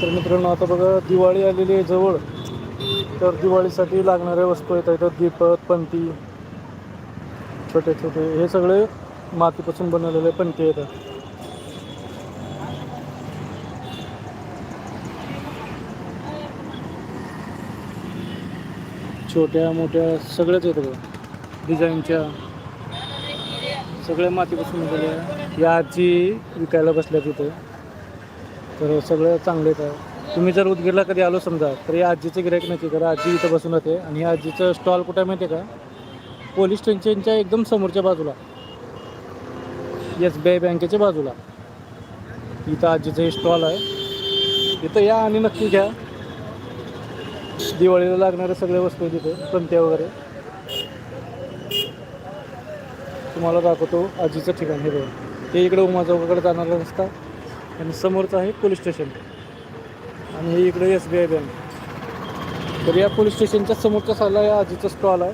तर मित्रांनो आता बघा दिवाळी आलेली आहे जवळ. तर दिवाळीसाठी लागणाऱ्या वस्तू येत आहेत दीपक पंती छोटे छोटे. हे सगळे मातीपासून बनवलेले पणती येतात छोट्या मोठ्या सगळ्याच येतं बघा. डिझाईनच्या. सगळ्या मातीपासून बनवलेल्या या आजी विकायला बसल्या तिथं. तर सगळं चांगले आहे तुम्ही जर उदगीरला कधी आलो समजा तर या आजीचं गिरायक नक्की तर आजी इथं बसून येते आणि या आजीचं स्टॉल कुठं आहे माहिती आहे का? पोलीस स्टेशनच्या एकदम समोरच्या बाजूला. एस बी आय बँकेच्या बाजूला. इथं आजीचं हे स्टॉल आहे. इथं या आणि नक्की घ्या. दिवाळीला लागणाऱ्या सगळ्या वस्तू आहेत तिथे पंत्या वगैरे. तुम्हाला दाखवतो आजीचं ठिकाण हे बघा. ते इकडे उमाजोगाकडे जाणारा रस्ता आणि समोरचं आहे पोलीस स्टेशन. आणि हे इकडे एस बी आय बँक. तर या पोलीस स्टेशनच्या समोरच्या साला या आजीचा स्टॉल आहे.